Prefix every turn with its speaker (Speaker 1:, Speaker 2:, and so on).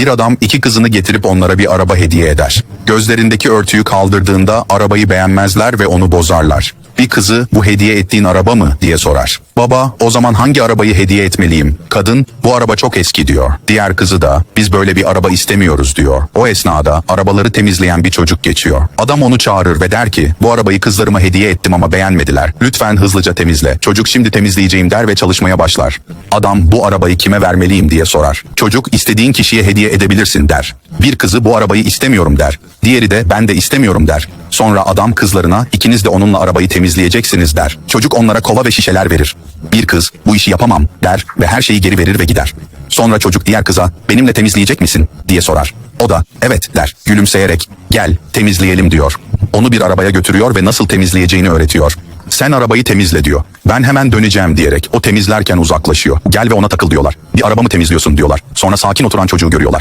Speaker 1: Bir adam iki kızını getirip onlara bir araba hediye eder. Gözlerindeki örtüyü kaldırdığında arabayı beğenmezler ve onu bozarlar. Bir kızı bu hediye ettiğin araba mı diye sorar. Baba o zaman hangi arabayı hediye etmeliyim? Kadın bu araba çok eski diyor. Diğer kızı da biz böyle bir araba istemiyoruz diyor. O esnada arabaları temizleyen bir çocuk geçiyor. Adam onu çağırır ve der ki bu arabayı kızlarıma hediye ettim ama beğenmediler. Lütfen hızlıca temizle. Çocuk şimdi temizleyeceğim der ve çalışmaya başlar. Adam bu arabayı kime vermeliyim diye sorar. Çocuk istediğin kişiye hediye edebilirsin der. Bir kızı bu arabayı istemiyorum der. Diğeri de ben de istemiyorum der. Sonra adam kızlarına ikiniz de onunla arabayı temizleyeceksiniz der. Çocuk onlara kova ve şişeler verir. Bir kız bu işi yapamam der ve her şeyi geri verir ve gider. Sonra çocuk diğer kıza benimle temizleyecek misin diye sorar. O da evet der gülümseyerek gel temizleyelim diyor. Onu bir arabaya götürüyor ve nasıl temizleyeceğini öğretiyor. Sen arabayı temizle diyor. Ben hemen döneceğim diyerek o temizlerken uzaklaşıyor. Gel ve ona takıl diyorlar. Bir araba mı temizliyorsun diyorlar. Sonra sakin oturan çocuğu görüyorlar.